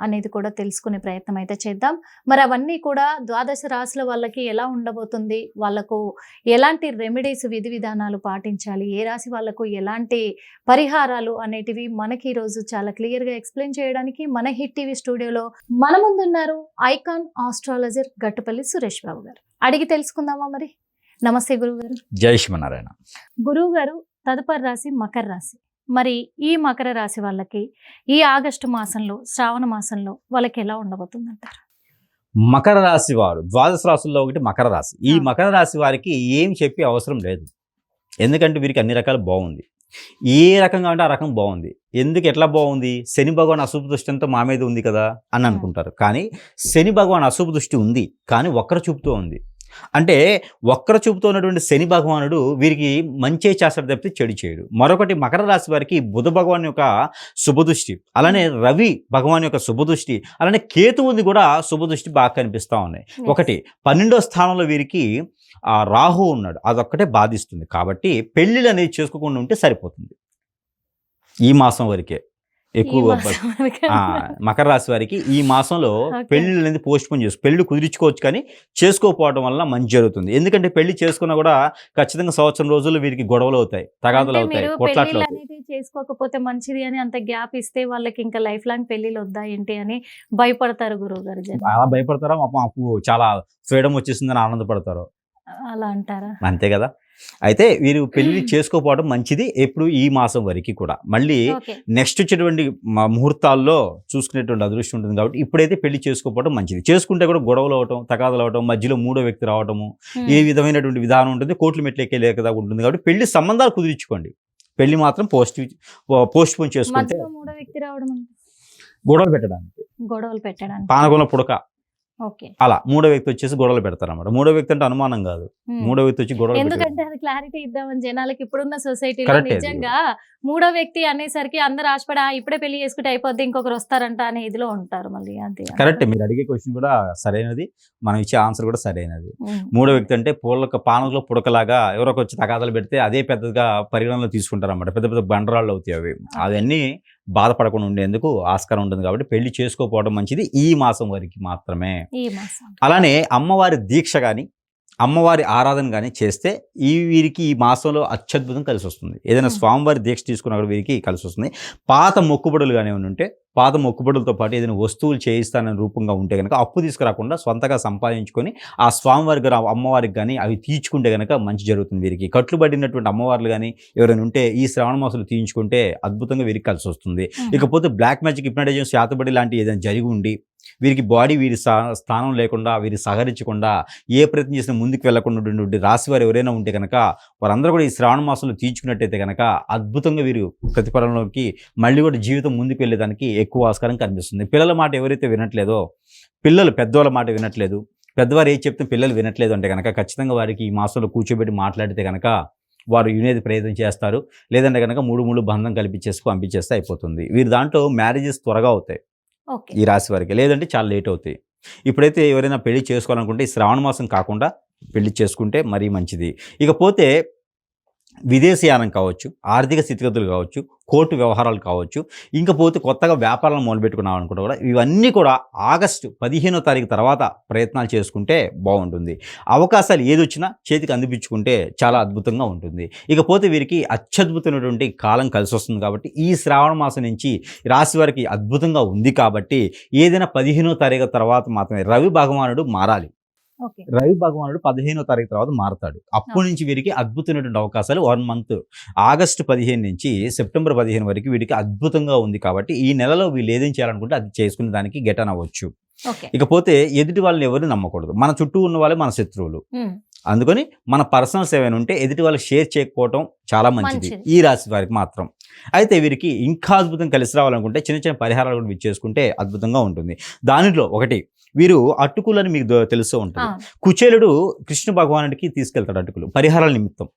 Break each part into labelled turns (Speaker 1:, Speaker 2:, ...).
Speaker 1: అనేది కూడా తెలుసుకునే ప్రయత్నం అయితే చేద్దాం. మరి అవన్నీ కూడా ద్వాదశ రాశుల వాళ్ళకి ఎలా ఉండబోతుంది? వాళ్ళకు ఎలాంటి రెమెడీస్ విధి విధానాలు పాటించాలి? ఏ రాశి వాళ్ళకు ఎలాంటి పరిహారాలు అనేటివి మనకి ఈరోజు చాలా క్లియర్గా ఎక్స్ప్లెయిన్ చేయడానికి మన హిట్ టీవీ స్టూడియోలో మన ముందున్నారు ఐకాన్ ఆస్ట్రాలజర్ గట్టుపల్లి సురేష్ బాబు గారు. అడిగి తెలుసుకుందామా మరి? నమస్తే గురువు గారు
Speaker 2: జై శ్రీమన్నారాయణ.
Speaker 1: గురువు గారు తదుపరి రాశి మకర రాశి. మరి ఈ మకర రాశి వాళ్ళకి ఈ ఆగస్టు మాసంలో శ్రావణ మాసంలో వాళ్ళకి ఎలా ఉండబోతుంది అంటారు
Speaker 2: మకర రాశి వారు ద్వాదశ రాశుల్లో ఒకటి మకర రాశి. ఈ. మకర రాశి వారికి ఏం చెప్పే అవసరం లేదు. ఎందుకంటే వీరికి అన్ని రకాలు బాగుంది. ఏ రకంగా అంటే ఆ రకం బాగుంది. ఎందుకు ఎట్లా బాగుంది? శని భగవాన్ అశుభ దృష్టి అంతా మా మీద ఉంది కదా అని. అనుకుంటారు. కానీ శని భగవాన్ అశుభ దృష్టి ఉంది. కానీ ఒక్కరు చూపుతూ ఉంది. అంటే ఒక్కరు చూపుతూ ఉన్నటువంటి శని భగవానుడు వీరికి మంచి చేస్తాడు తప్పితే చెడు చేయడు. మరొకటి మకర రాశి వారికి బుధ భగవాన్ యొక్క శుభదృష్టి అలానే రవి భగవాన్ యొక్క శుభదృష్టి అలానే కేతువుది కూడా శుభదృష్టి బాగా కనిపిస్తూ ఉన్నాయి. ఒకటి పన్నెండో స్థానంలో వీరికి ఆ రాహు ఉన్నాడు. అదొక్కటే బాధిస్తుంది కాబట్టి పెళ్ళిళ్ళు అనేది చేసుకోకుండా ఉంటే సరిపోతుంది. ఈ మాసం వరకే. ఎక్కువ మకర రాశి వారికి ఈ మాసంలో. పెళ్ళి అనేది పోస్ట్ పోన్ చేసుకో పెళ్ళి కుదిరించుకోవచ్చు కానీ చేసుకోకపోవడం వల్ల మంచి జరుగుతుంది. ఎందుకంటే పెళ్ళి చేసుకున్నా కూడా ఖచ్చితంగా సంవత్సరం రోజుల్లో వీరికి గొడవలు అవుతాయి తగాదులు అవుతాయి కొట్లాట్లు
Speaker 1: చేసుకోకపోతే మంచిది అని అంత గ్యాప్ ఇస్తే వాళ్ళకి ఇంకా లైఫ్ లాంగ్ పెళ్ళిళ్ళు వద్దా ఏంటి అని భయపడతారు గురువు గారు.
Speaker 2: అలా భయపడతారా? మాకు చాలా ఫ్రీడమ్ వచ్చేసిందని ఆనందపడతారు.
Speaker 1: అలా అంటారా?
Speaker 2: అంతే కదా? అయితే వీరు పెళ్ళి చేసుకోకపోవడం మంచిది ఎప్పుడు ఈ మాసం వరకు కూడా. మళ్ళీ నెక్స్ట్ వచ్చేటువంటి ముహూర్తాల్లో చూసుకునేటువంటి అదృష్టం ఉంటుంది కాబట్టి ఇప్పుడైతే పెళ్ళి చేసుకోకపోవడం మంచిది. చేసుకుంటే కూడా గొడవలు అవటం తగాదలు అవటం మధ్యలో మూడో వ్యక్తి రావటము ఏ విధమైనటువంటి విధానం ఉంటుంది కోర్టులు మెట్లు ఎక్కే కదా ఉంటుంది కాబట్టి పెళ్ళి సంబంధాలు కుదిరించుకోండి. పెళ్ళి మాత్రం పోస్ట్ పోస్ట్ పోన్ చేసుకుంటే గొడవలు పెట్టడానికి.
Speaker 1: గొడవలు పెట్టడానికి.
Speaker 2: పానకంలో పుడక. అలా మూడో వ్యక్తి వచ్చేసి గొడవలు పెడతారు అన్నమాట మూడో వ్యక్తి అంటే అనుమానం కాదు. మూడో వ్యక్తి వచ్చి గొడవలు.
Speaker 1: ఎందుకంటే అది క్లారిటీ ఇద్దామని జనాలకి ఇప్పుడున్న సొసైటీలో. నిజంగా మూడో వ్యక్తి అనేసరికి అందరు ఆశపడి "ఆ, ఇప్పుడే పెళ్ళి చేసుకుంటే అయిపోద్ది ఇంకొకరు వస్తారంట అనే ఇదిలో ఉంటారు మళ్ళీ అది
Speaker 2: కరెక్ట్ మీరు అడిగే క్వశ్చన్ కూడా సరైనది. మనం ఇచ్చే ఆన్సర్ కూడా సరైనది. మూడో వ్యక్తి అంటే పూలక పానంలో పుడకలాగా ఎవరొక వచ్చి తగాదాలు పెడితే అదే పెద్దగా పరిగణనలో తీసుకుంటారు అన్నమాట పెద్ద పెద్ద బండరాళ్ళు అవుతాయి అవి. అవన్నీ బాధపడకుండా ఉండేందుకు ఆస్కారం ఉంటుంది కాబట్టి పెళ్ళి చేసుకోకపోవడం మంచిది ఈ మాసం వరకు మాత్రమే. అలానే అమ్మవారి దీక్ష కానీ అమ్మవారి ఆరాధన కానీ చేస్తే ఈ వీరికి ఈ మాసంలో అత్యద్భుతం కలిసి వస్తుంది ఏదైనా. స్వామివారి దీక్ష తీసుకున్న కూడా వీరికి కలిసి వస్తుంది పాత మొక్కుబడులు కానీ ఉంటే పాత మొక్కుబడులతో పాటు ఏదైనా వస్తువులు చేయిస్తానని రూపంగా ఉంటే కనుక అప్పు తీసుకురాకుండా సొంతగా సంపాదించుకొని ఆ స్వామివారికి అమ్మవారికి కానీ అవి తీర్చుకుంటే కనుక మంచి జరుగుతుంది వీరికి కట్టుబడినటువంటి అమ్మవార్లు కానీ ఎవరైనా ఉంటే ఈ శ్రావణ మాసాలు తీయించుకుంటే అద్భుతంగా వీరికి కలిసి వస్తుంది. ఇకపోతే బ్లాక్ మ్యాజిక్ హిప్నటైజేషన్ శాతబడి లాంటి ఏదైనా జరిగి ఉండి వీరికి బాడీ వీరి స్థానం లేకుండా వీరి సహకరించకుండా ఏ ప్రయత్నం చేసినా ముందుకు వెళ్ళకుండా ఉన్నటువంటి రాశి వారు ఎవరైనా ఉంటే కనుక వారందరూ కూడా ఈ శ్రావణ మాసంలో తీర్చుకున్నట్టయితే కనుక అద్భుతంగా వీరు ప్రతిఫలంలోకి మళ్ళీ కూడా జీవితం ముందుకు వెళ్ళేదానికి ఎక్కువ ఆస్కారం కనిపిస్తుంది. పిల్లల మాట ఎవరైతే వినట్లేదో పిల్లలు పెద్దవాళ్ళ మాట వినట్లేదు పెద్దవారు ఏది చెప్తే పిల్లలు వినట్లేదు అంటే కనుక ఖచ్చితంగా వారికి ఈ మాసంలో కూర్చోబెట్టి మాట్లాడితే కనుక వారు వినేది ప్రయత్నం చేస్తారు. లేదంటే కనుక మూడు మూడు బంధం కల్పించేసి పంపించేస్తే అయిపోతుంది. వీరి దాంట్లో మ్యారేజెస్ త్వరగా అవుతాయి. ఈ రాశి వారికి. లేదంటే చాలా లేట్ అవుతాయి. ఇప్పుడైతే ఎవరైనా పెళ్ళి చేసుకోవాలనుకుంటే ఈ శ్రావణ మాసం కాకుండా పెళ్ళి చేసుకుంటే మరీ మంచిది. ఇకపోతే విదేశీయానం కావచ్చు ఆర్థిక స్థితిగతులు కావచ్చు కోర్టు వ్యవహారాలు కావచ్చు ఇంకా పోతే కొత్తగా వ్యాపారాలు మొదలుపెట్టుకున్నాం అనుకుంటే కూడా ఇవన్నీ కూడా ఆగస్టు పదిహేనో తారీఖు తర్వాత ప్రయత్నాలు చేసుకుంటే బాగుంటుంది. అవకాశాలు ఏది వచ్చినా చేతికి అందిపించుకుంటే చాలా అద్భుతంగా ఉంటుంది. ఇకపోతే వీరికి అత్యద్భుతమైనటువంటి కాలం కలిసి వస్తుంది కాబట్టి ఈ శ్రావణ మాసం నుంచి రాశి వారికి అద్భుతంగా ఉంది కాబట్టి ఏదైనా పదిహేనో తారీఖు తర్వాత మాత్రమే రవి భగవానుడు మారాలి. రవి భగవానుడు పదిహేనో తారీఖు తర్వాత మారతాడు. అప్పటి నుంచి వీరికి అద్భుతమైనటువంటి అవకాశాలు వన్ మంత్. ఆగస్టు పదిహేను నుంచి సెప్టెంబర్ పదిహేను వరకు వీరికి అద్భుతంగా ఉంది కాబట్టి ఈ నెలలో వీళ్ళు ఏదేం చేయాలనుకుంటే అది చేసుకునే దానికి గెటన్ అవ్వచ్చు. ఇకపోతే ఎదుటి వాళ్ళని ఎవరు నమ్మకూడదు. మన చుట్టూ ఉన్న వాళ్ళే మన శత్రువులు. అందుకని మన పర్సనల్స్ ఏమైనా ఉంటే ఎదుటి వాళ్ళకి షేర్ చేయకపోవడం చాలా మంచిది.
Speaker 1: మంచిది.
Speaker 2: ఈ రాశి వారికి మాత్రం. అయితే వీరికి ఇంకా అద్భుతం కలిసి రావాలనుకుంటే చిన్న చిన్న పరిహారాలు కూడా చేసుకుంటే అద్భుతంగా ఉంటుంది. దానిలో ఒకటి వీరు అటుకులని మీకు తెలుస్తూ ఉంటుంది. కుచేలుడు కృష్ణ భగవానుడికి తీసుకెళ్తాడు అటుకులు పరిహారాల నిమిత్తం.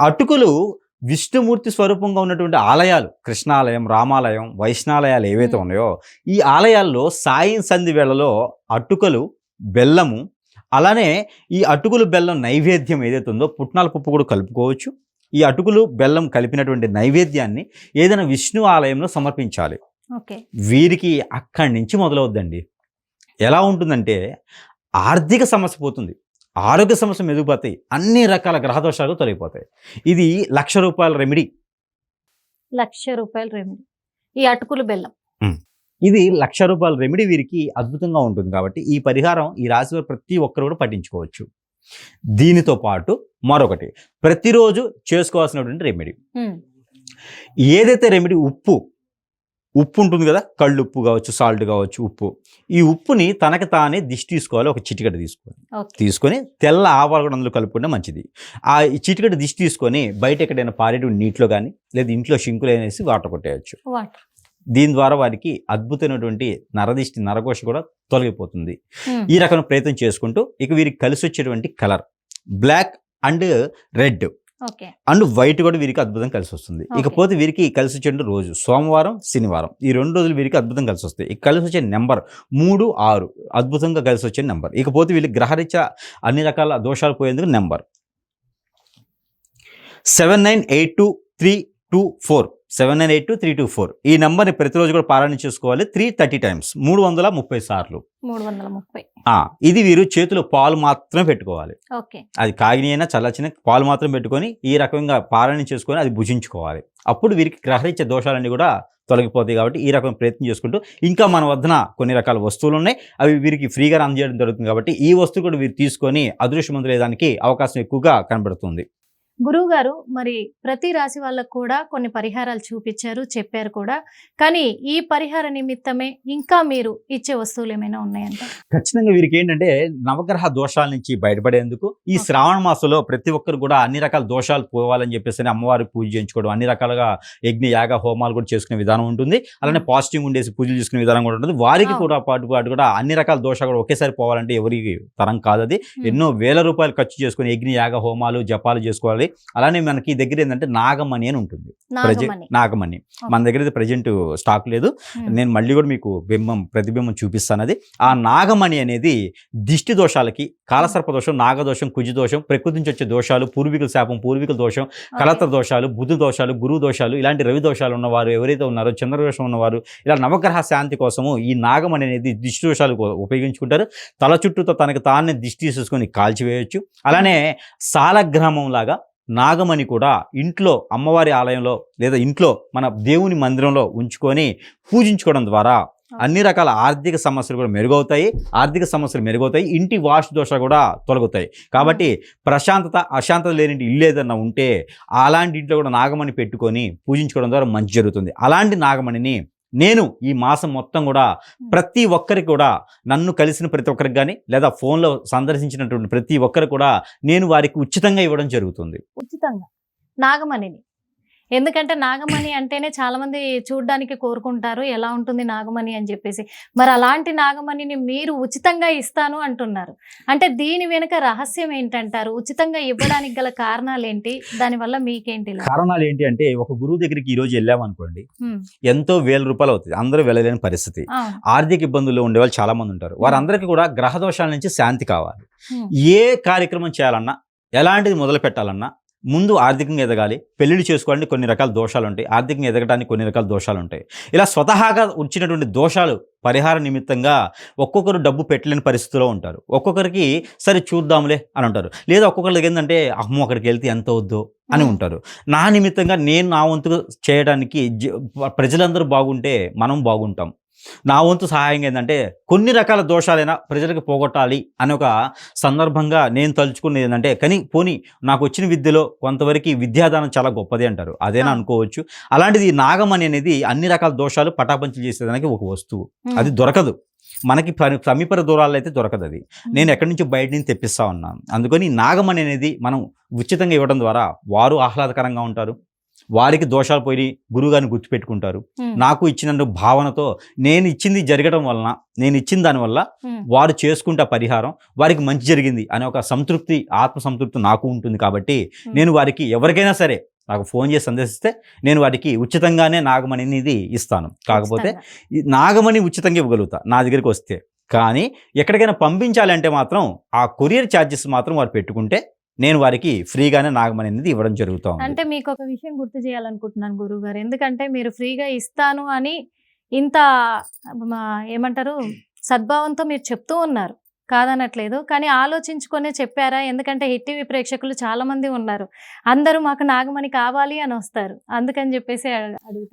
Speaker 2: అటుకులు విష్ణుమూర్తి స్వరూపంగా ఉన్నటువంటి ఆలయాలు కృష్ణాలయం రామాలయం వైష్ణాలయాలు ఏవైతే. ఉన్నాయో ఈ ఆలయాల్లో సాయం సంధి వేళలో అటుకలు బెల్లము అలానే ఈ అటుకులు బెల్లం నైవేద్యం ఏదైతే ఉందో పుట్నాల పప్పు కూడా కలుపుకోవచ్చు. ఈ అటుకులు బెల్లం కలిపినటువంటి నైవేద్యాన్ని ఏదైనా విష్ణు ఆలయంలో సమర్పించాలి.
Speaker 1: ఓకే.
Speaker 2: వీరికి అక్కడి నుంచి మొదలవుద్దండి. ఎలా ఉంటుందంటే ఆర్థిక సమస్య పోతుంది. ఆరోగ్య సమస్య మెరుగుపోతాయి అన్ని రకాల గ్రహదోషాలు తొలగిపోతాయి. ఇది లక్ష రూపాయల రెమెడీ
Speaker 1: లక్ష రూపాయల రెమెడీ ఈ అటుకులు బెల్లం.
Speaker 2: ఇది లక్ష రూపాయల రెమెడీ వీరికి అద్భుతంగా ఉంటుంది కాబట్టి ఈ పరిహారం ఈ రాశి వారు ప్రతి ఒక్కరు కూడా పఠించుకోవచ్చు దీనితో పాటు మరొకటి. ప్రతిరోజు చేసుకోవాల్సినటువంటి రెమెడీ ఏదైతే రెమెడీ ఉప్పు ఉప్పు ఉంటుంది కదా కళ్ళు ఉప్పు కావచ్చు సాల్ట్ కావచ్చు ఉప్పు. ఈ ఉప్పుని తనకి తానే దిష్టి తీసుకోవాలి ఒక చిటికెట తీసుకోవాలి.
Speaker 1: ఓకే.
Speaker 2: తీసుకొని తెల్ల ఆవాలు కూడా అందులో కలుపుకుంటే మంచిది. ఆ ఈ చిటికెట దిష్టి తీసుకొని బయట ఎక్కడైనా పారేటి నీటిలో కానీ లేదా ఇంట్లో షింకులు అనేసి వాటర్ కొట్టేయచ్చు. దీని ద్వారా వారికి అద్భుతమైనటువంటి నరదిష్టి నరఘోష కూడా తొలగిపోతుంది. ఈ రకం ప్రయత్నం చేసుకుంటూ ఇక వీరికి కలిసి వచ్చేటువంటి colour. Black and red. And white కూడా వీరికి అద్భుతం కలిసి వస్తుంది. ఇకపోతే వీరికి కలిసి వచ్చే రోజు సోమవారం శనివారం. ఈ రెండు రోజులు వీరికి అద్భుతం కలిసి వస్తాయి ఇక కలిసి వచ్చే నెంబర్ మూడు ఆరు అద్భుతంగా కలిసి వచ్చే నెంబర్. ఇకపోతే వీళ్ళకి గ్రహరీత్యా అన్ని రకాల దోషాలు పోయేందుకు number. Seven nine eight two three two four seven nine eight two three two four. ఈ నెంబర్ని ప్రతిరోజు కూడా పారాయణ చేసుకోవాలి. త్రీ థర్టీ టైమ్స్ మూడు వందల ముప్పై సార్లు.
Speaker 1: మూడు వందల ముప్పై.
Speaker 2: ఇది వీరు చేతిలో పాలు మాత్రమే పెట్టుకోవాలి. అది కాగిని అయినా చల్లచిన పాలు మాత్రం పెట్టుకొని ఈ రకంగా పారాయణ చేసుకొని అది భుజించుకోవాలి. అప్పుడు వీరికి గ్రహరీత్య దోషాలన్నీ కూడా తొలగిపోతాయి కాబట్టి ఈ రకం ప్రయత్నం చేసుకుంటూ ఇంకా మన వద్దన కొన్ని రకాల వస్తువులు ఉన్నాయి. అవి వీరికి ఫ్రీగా అందజేయడం జరుగుతుంది కాబట్టి ఈ వస్తువు కూడా వీరు తీసుకొని అదృష్టవంతులేదానికి అవకాశం ఎక్కువగా కనబడుతుంది.
Speaker 1: గురువు గారు మరి ప్రతి రాశి వాళ్ళకు కూడా కొన్ని పరిహారాలు చూపించారు చెప్పారు కూడా కానీ ఈ పరిహార నిమిత్తమే ఇంకా మీరు ఇచ్చే వస్తువులు ఏమైనా ఉన్నాయంట
Speaker 2: ఖచ్చితంగా వీరికి ఏంటంటే నవగ్రహ దోషాల నుంచి బయటపడేందుకు ఈ. శ్రావణ మాసంలో ప్రతి ఒక్కరు కూడా అన్ని రకాల దోషాలు పోవాలని చెప్పేసి అమ్మవారి పూజ చేయించుకోవడం అన్ని రకాలుగా యజ్ఞ యాగ హోమాలు కూడా చేసుకునే విధానం ఉంటుంది అలానే. పాజిటివ్ ఉండేసి పూజలు చేసుకునే విధానం కూడా ఉంటుంది వారికి. కూడా పాటు పాటు కూడా అన్ని రకాల దోషాలు కూడా ఒకేసారి పోవాలంటే ఎవరికి తరం కాదు అది. ఎన్నో వేల రూపాయలు ఖర్చు చేసుకుని యజ్ఞ యాగ హోమాలు జపాలు చేసుకోవాలి అలానే మనకి దగ్గర ఏంటంటే నాగమణి అని ఉంటుంది.
Speaker 1: నాగమణి.
Speaker 2: మన దగ్గర అయితే ప్రజెంట్ స్టాక్ లేదు. నేను మళ్ళీ కూడా మీకు బింబం ప్రతిబింబం చూపిస్తాను అది. ఆ నాగమణి అనేది దిష్టి దోషాలకి కాలసర్ప దోషం నాగదోషం కుజి దోషం ప్రకృతి నుంచి వచ్చే దోషాలు పూర్వీకుల శాపం పూర్వీకుల దోషం. కలత్ర దోషాలు బుధు దోషాలు గురువు దోషాలు ఇలాంటి రవి దోషాలు ఉన్నవారు ఎవరైతే ఉన్నారో చంద్ర దోషం ఉన్నవారు ఇలా నవగ్రహ శాంతి కోసము ఈ నాగమణి అనేది దిష్టి దోషాలు ఉపయోగించుకుంటారు. తల చుట్టూతో తనకు తానే దిష్టి తీసేసుకొని కాల్చివేయచ్చు. అలానే సాలగ్రామం లాగా నాగమణి కూడా ఇంట్లో అమ్మవారి ఆలయంలో లేదా ఇంట్లో మన దేవుని మందిరంలో ఉంచుకొని పూజించుకోవడం ద్వారా అన్ని రకాల ఆర్థిక సమస్యలు కూడా మెరుగవుతాయి ఆర్థిక సమస్యలు మెరుగవుతాయి ఇంటి వాస్తు దోష కూడా తొలగుతాయి. కాబట్టి ప్రశాంతత అశాంతత లేని ఇల్లు ఏదన్నా ఉంటే అలాంటి ఇంట్లో కూడా నాగమణి పెట్టుకొని పూజించుకోవడం ద్వారా మంచి జరుగుతుంది. అలాంటి నాగమణిని నేను ఈ మాసం మొత్తం కూడా ప్రతి ఒక్కరికి కూడా నన్ను కలిసిన ప్రతి ఒక్కరికి కానీ లేదా ఫోన్లో సందర్శించినటువంటి ప్రతి ఒక్కరికి కూడా నేను వారికి ఉచితంగా ఇవ్వడం జరుగుతుంది.
Speaker 1: ఉచితంగా. నాగమణిని. ఎందుకంటే నాగమణి అంటేనే చాలా మంది చూడ్డానికి కోరుకుంటారు ఎలా ఉంటుంది నాగమణి అని చెప్పేసి. మరి అలాంటి నాగమణిని మీరు ఉచితంగా ఇస్తాను అంటున్నారు. అంటే దీని వెనుక రహస్యం ఏంటంటారు? ఉచితంగా ఇవ్వడానికి గల కారణాలు ఏంటి దానివల్ల మీకేంటి?
Speaker 2: కారణాలు ఏంటి అంటే ఒక గురువు దగ్గరికి ఈ రోజు వెళ్ళామనుకోండి
Speaker 1: హ్మ్.
Speaker 2: ఎంతో వేల రూపాయలు అవుతుంది అందరూ వెళ్ళలేని పరిస్థితి. ఆర్థిక ఇబ్బందుల్లో ఉండే వాళ్ళు చాలా మంది ఉంటారు వారందరికీ కూడా గ్రహ దోషాల నుంచి శాంతి కావాలి. ఏ కార్యక్రమం చేయాలన్నా ఎలాంటిది మొదలు పెట్టాలన్నా ముందు ఆర్థికంగా ఎదగాలి పెళ్ళిళ్ళు చేసుకోవాలంటే కొన్ని రకాల దోషాలు ఉంటాయి ఆర్థికంగా ఎదగడానికి కొన్ని రకాల దోషాలు ఉంటాయి ఇలా స్వతహాగా వచ్చినటువంటి దోషాలు పరిహార నిమిత్తంగా ఒక్కొక్కరు డబ్బు పెట్టలేని పరిస్థితిలో ఉంటారు. ఒక్కొక్కరికి సరే చూద్దాంలే అని అంటారు. లేదా ఒక్కొక్కరికి ఏంటంటే అమ్మో అక్కడికి వెళ్తే ఎంత వద్దు అని. ఉంటారు. నా నిమిత్తంగా నేను నా వంతు చేయడానికి ప్రజలందరూ బాగుంటే మనం బాగుంటాం. నా వంతు సహాయం ఏంటంటే కొన్ని రకాల దోషాలైనా ప్రజలకు పోగొట్టాలి అనే ఒక సందర్భంగా నేను తలుచుకునేది ఏంటంటే కానీ పోనీ నాకు వచ్చిన విద్యలో కొంతవరకు విద్యాదానం చాలా గొప్పది అంటారు. అదేనా. అనుకోవచ్చు. అలాంటిది నాగమణి అనేది అన్ని రకాల దోషాలు పటాపంచలు చేసేదానికి ఒక వస్తువు. అది దొరకదు. మనకి పరి- సమీప దూరాల్లో అయితే దొరకదు అది. నేను ఎక్కడి నుంచి బయట నుంచి తెప్పిస్తా ఉన్నాను. అందుకని నాగమణి అనేది మనం ఉచితంగా ఇవ్వడం ద్వారా వారు ఆహ్లాదకరంగా ఉంటారు. వారికి దోషాలు పోయి గురువుగారిని గుర్తుపెట్టుకుంటారు. నాకు ఇచ్చిన భావనతో నేను ఇచ్చింది జరగడం వలన నేను ఇచ్చిన దానివల్ల. వారు చేసుకుంటే పరిహారం వారికి మంచి జరిగింది అనే ఒక సంతృప్తి ఆత్మ సంతృప్తి నాకు ఉంటుంది కాబట్టి. నేను వారికి ఎవరికైనా సరే నాకు ఫోన్ చేసి సందేశిస్తే నేను వారికి ఉచితంగానే నాగమణిని ఇది ఇస్తాను కాకపోతే నాగమణి ఉచితంగా ఇవ్వగలుగుతా నా దగ్గరికి వస్తే కానీ ఎక్కడికైనా పంపించాలి అంటే మాత్రం ఆ కొరియర్ ఛార్జెస్ మాత్రం వారు పెట్టుకుంటే నేను వారికి ఫ్రీగానే నాగమణి అనేది ఇవ్వడం జరుగుతూ
Speaker 1: అంటే మీకు ఒక విషయం గుర్తు చేయాలనుకుంటున్నాను గురువు గారు ఎందుకంటే మీరు ఫ్రీగా ఇస్తాను అని ఇంత ఏమంటారు సద్భావంతో మీరు చెప్తూ ఉన్నారు. కాదనట్లేదు. కానీ ఆలోచించుకొనే చెప్పారా? ఎందుకంటే హిట్ టీవీ ప్రేక్షకులు చాలా మంది ఉన్నారు. అందరూ మాకు నాగమణి కావాలి అని వస్తారు. అందుకని చెప్పేసి.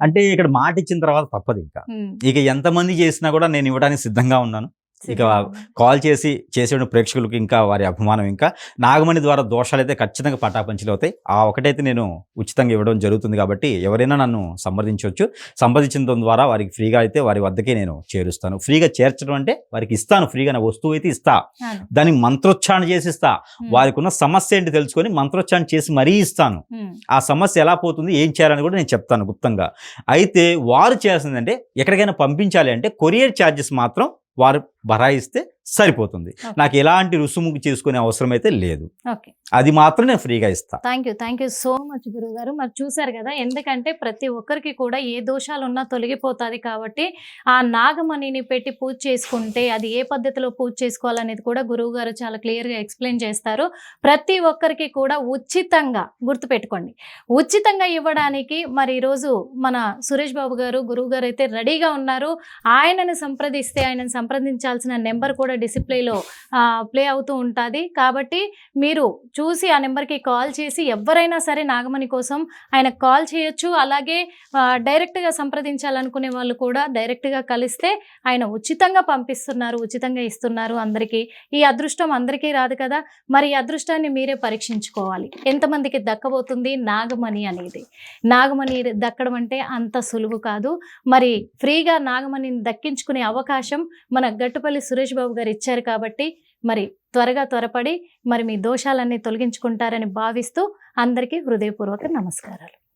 Speaker 2: అంటే ఇక్కడ మాట ఇచ్చిన తర్వాత తప్పదు ఇంకా. ఇక ఎంతమంది చేసినా కూడా నేను ఇవ్వడానికి సిద్ధంగా ఉన్నాను. ఇక. కాల్ చేసి చేసే ప్రేక్షకులకు ఇంకా వారి అభిమానం ఇంకా. నాగమణి ద్వారా దోషాలు అయితే ఖచ్చితంగా పటాపంచలు అవుతాయి ఆ ఒకటైతే నేను ఉచితంగా ఇవ్వడం జరుగుతుంది కాబట్టి ఎవరైనా నన్ను సంప్రదించవచ్చు. సంప్రదించిన ద్వారా వారికి ఫ్రీగా అయితే వారి వద్దకే నేను చేరుస్తాను. ఫ్రీగా చేర్చడం అంటే వారికి ఇస్తాను. ఫ్రీగా నా వస్తువు అయితే ఇస్తా. దానికి మంత్రోచ్చారణ చేసి ఇస్తా. వారికి ఉన్న సమస్య ఏంటి తెలుసుకొని మంత్రోచ్చారణ చేసి మరీ ఇస్తాను. ఆ సమస్య ఎలా పోతుంది ఏం చేయాలని కూడా నేను చెప్తాను గుప్తంగా. అయితే వారు చేయాల్సిందంటే ఎక్కడికైనా పంపించాలి అంటే కొరియర్ ఛార్జెస్ మాత్రం వారు భరాయిస్తే సరిపోతుంది. నాకు ఎలాంటి రుసుము చేసుకునే అవసరం అయితే లేదు.
Speaker 1: ఓకే.
Speaker 2: అది మాత్రం నేను ఫ్రీగా ఇస్తా.
Speaker 1: Thank you thank you so much గురువు గారు మరి చూసారు కదా ఎందుకంటే ప్రతి ఒక్కరికి కూడా ఏ దోషాలు ఉన్నా తొలగిపోతుంది కాబట్టి ఆ నాగమణిని పెట్టి పూజ చేసుకుంటే అది ఏ పద్ధతిలో పూజ చేసుకోవాలనేది కూడా గురువు గారు చాలా క్లియర్గా ఎక్స్ప్లెయిన్ చేస్తారు. ప్రతి ఒక్కరికి కూడా ఉచితంగా గుర్తుపెట్టుకోండి. ఉచితంగా ఇవ్వడానికి మరి ఈరోజు మన సురేష్ బాబు గారు గురువు గారు అయితే రెడీగా ఉన్నారు. ఆయనను సంప్రదిస్తే ఆయనను సంప్రదించాల్సిన నెంబర్ కూడా డిసిప్లేలో ప్లే అవుతూ ఉంటుంది. కాబట్టి మీరు చూసి ఆ నెంబర్కి కాల్ చేసి ఎవరైనా సరే నాగమణి కోసం ఆయన కాల్ చేయొచ్చు. అలాగే డైరెక్ట్గా సంప్రదించాలనుకునే వాళ్ళు కూడా డైరెక్ట్గా కలిస్తే ఆయన ఉచితంగా పంపిస్తున్నారు ఉచితంగా ఇస్తున్నారు అందరికీ. ఈ అదృష్టం అందరికీ రాదు కదా. మరి ఈ అదృష్టాన్ని మీరే పరీక్షించుకోవాలి. ఎంతమందికి దక్కబోతుంది నాగమణి అనేది? నాగమణి దక్కడం అంటే అంత సులువు కాదు. మరి ఫ్రీగా నాగమణిని దక్కించుకునే అవకాశం మన గట్టు కొత్తపల్లి సురేష్ బాబు గారు ఇచ్చారు కాబట్టి మరి త్వరగా త్వరపడి మరి మీ దోషాలన్నీ తొలగించుకుంటారని భావిస్తూ అందరికీ హృదయపూర్వక నమస్కారాలు.